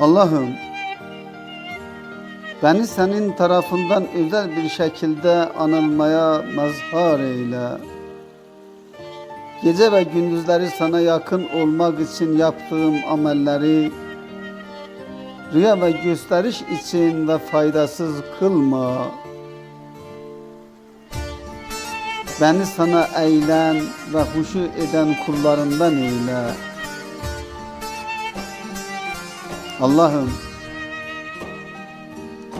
Allah'ım beni senin tarafından özel bir şekilde anılmaya mazhar eyle. Gece ve gündüzleri sana yakın olmak için yaptığım amelleri rüya ve gösteriş için ve faydasız kılma. Beni sana eğlen ve huşu eden kullarından eyle. Allah'ım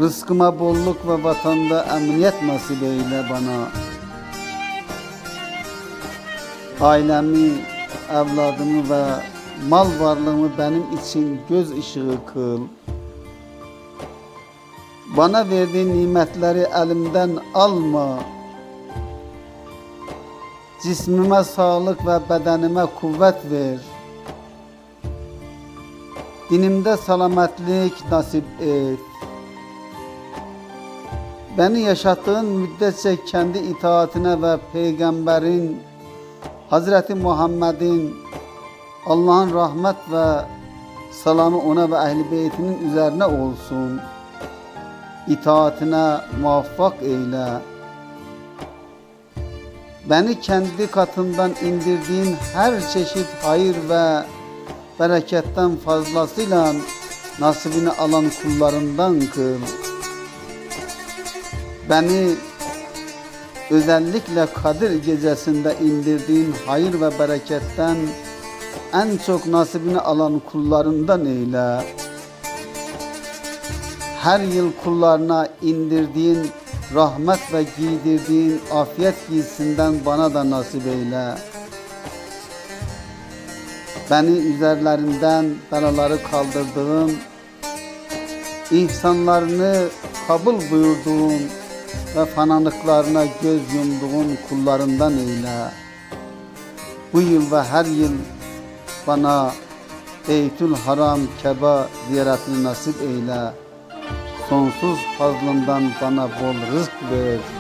rızkıma bolluk ve vatanda emniyet nasip eyle bana. Ailemi, evladımı ve mal varlığımı benim için göz ışığı kıl. Bana verdiğin nimetleri elimden alma. Cismime sağlık ve bedenime kuvvet ver. Dinimde selametlik nasip et. Beni yaşattığın müddetçe kendi itaatine ve peygamberin Hazreti Muhammed'in Allah'ın rahmet ve selamı ona ve ehli beytinin üzerine olsun. İtaatine muvaffak eyle. Beni kendi katından indirdiğin her çeşit hayır ve bereketten fazlasıyla nasibini alan kullarından kıl. Beni özellikle Kadir gecesinde indirdiğin hayır ve bereketten en çok nasibini alan kullarından eyle. Her yıl kullarına indirdiğin rahmet ve giydirdiğin afiyet giysinden bana da nasip eyle. Beni üzerlerinden belaları kaldırdığın, ihsanlarını kabul buyurduğun ve fananlıklarına göz yumduğun kullarından eyle. Bu yıl ve her yıl bana Beytül Haram Keba ziyaretini nasip eyle. Sonsuz fazlından bana bol rızk ver.